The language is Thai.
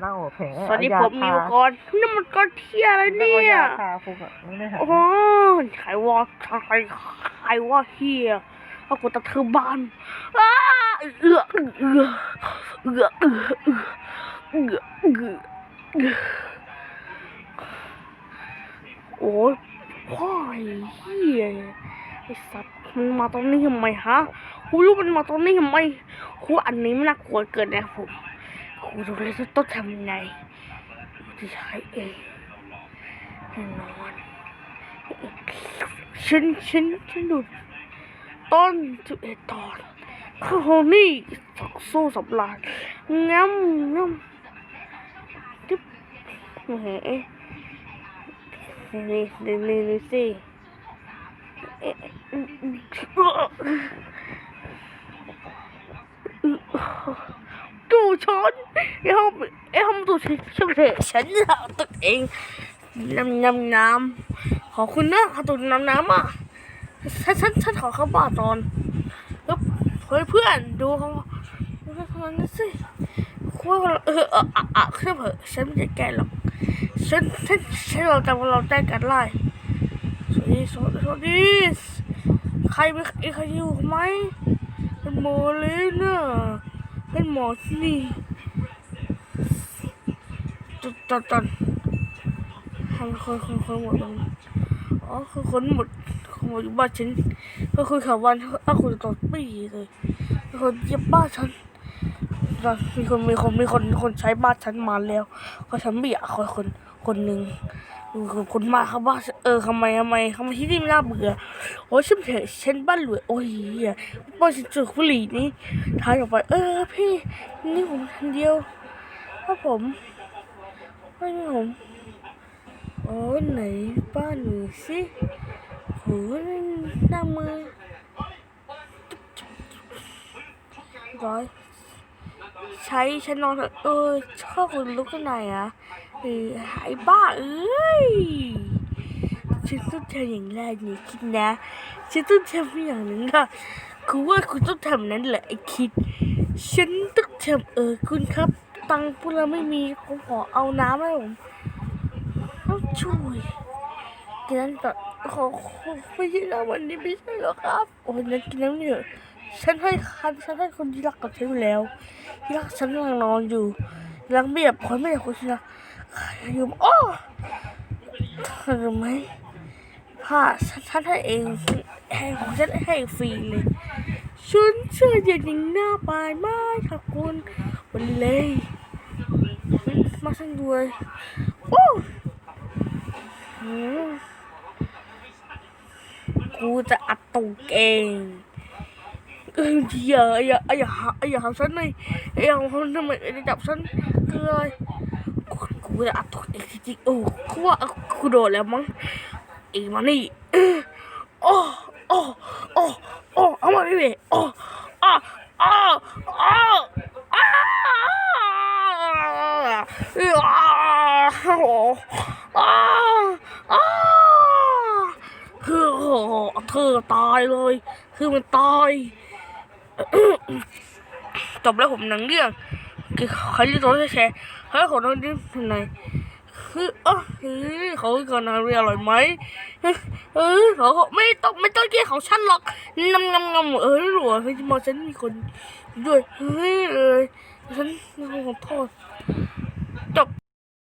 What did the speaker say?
เน่าแผลสวัสดีเอาผยามมิทาวก่อนนี่มันก้อนเที่ยอะไรแล้วเนี่ก็ยยาทาฟุกอะไม่ได้หายโอ้โหใครว่าใครใครว่าเฮียเอากูตะเธอบานอ้าเอือเอือเอือเอือเอือเอือเอือโอ้ยพ่อไอ้เฮียไอ้สัตว์มันมาตรงนี้ทำไมฮะกูรู้มันมาตรงนี้ทำไมกูอันนี้มันน่ากลัวเกินนะผม กูรู้เลยต้องทำยังไงกูจะใช้เองแน่นอนฉันฉันฉันดูต้นจุเอตอนข้าวนี่สักโซ่สับลานงั้มงั้มจิ๊บเฮ้ยนี่นี่นี่นี่สิเอ๊ะดูฉัน ไอ้ห้องไอ้ห้องดูฉันฉันเถอะฉันเอาตัวเองน้ำน้ำน้ำขอบคุณนะเอาตุนน้ำน้ำอะฉันฉันฉันขอเข้าบ้านตอนแล้วเฮ้ยเพื่อนดูเขาดูเขาทำนั้นสิคุยว่เออเอออะอะขึ้นเถอะฉันไม่ได้แก่หรอกฉันฉันฉันเราจำเราได้กันไล่สวัสดีสวัสดีใครมีใครอยู่ไหมเป็นหมอเลยเนะเป็นหมอที่นี่ ตอนตอนทำคนคนคนหมดเลยอ๋อคือคนหมดคนหมดอยู่บ้านฉันก็คือข่าววันอ้าคุณตอดปีเลยมีคนเย็บบ้านฉันตอนมีคนมีคนมีคนคนใช้บ้านฉันมาแล้วก็ฉันไม่อยากคนคนคนหนึ่งมีคนคนมาเขาบ้านเออทำไมทำไมทำไมที่นี่ไม่น่าเบื่อโอ้ฉันเถอะฉันบ้านรวยโอ้ยเหี้ยบ้านฉันจุดบุหรี่นี่ท้ายออกไป เออพี่นี่ผมคนเดียวถ้าผม ไม่มีผมโอ้ยไหนป้าหนูสิโหหน้ามือร้อยใช้ฉันนอนเถอะเออชอบคนลุกกันไหนอะเออไอ้บ้าเอ้ยฉันต้องทำอย่างแรกนี่คิดนะฉันต้องทำอย่างนั้นนะคือว่าคุณต้องทำนั้นแหละไอ้คิด ฉันต้องทำเออคุณครับ ตังค์พวกเราไม่มีผมขอเอาน้ำให้ผมต้องช่วยกินน้ำแบบขอขอไม่ใช่แล้ววันนี้ไม่ใช่หรอครับ โอ้ยนั้นกินน้ำเนี่ยฉันให้คันฉันให้คนที่รักกับฉันอยู่แล้วที่รักฉันกำลังนอนอยู่รังเบียบคนไม่อยากคนที่รักอยู่อ้อเธอรู้ไหมผ้าฉันฉันให้เองให้ของฉันให้ฟรีเลยฉันเชื่ออย่างนี้หน้าปลายมากขอบคุณวันเลย มาฉันด้วยโอ้หืมกูจะอัดตูเองเอออย่าอย่าอย่าหาอย่าหาฉันเลยอย่าหาทำไมจะจับฉันคืออะไรกูกูจะอัดตูเองจริงๆโอ้กูว่ากูโดนแล้วมั้งอีมานี่โอ้โอ้โอ้โอ้เอามาดิเว้ยโอ้อ้าอ้าอ้าอ้าอ้าโอ้อ้าอ้า คือโอ้โหเธอตายเลย คือมันตายจบแล้วผมหนังเรื่องคือใครที่ตัวแชร์ใครขอโทษด้วยเป็นไงคือเออเฮ้ยเขาก่อนนะเรียอร่อยไหมเออเขาไม่ต้องไม่ต้องเกี่ยของฉันหรอกงำงำงำเออหลัวเฮ้ยมาฉันมีคนด้วยเฮ้ยเลยฉันขอโทษจบ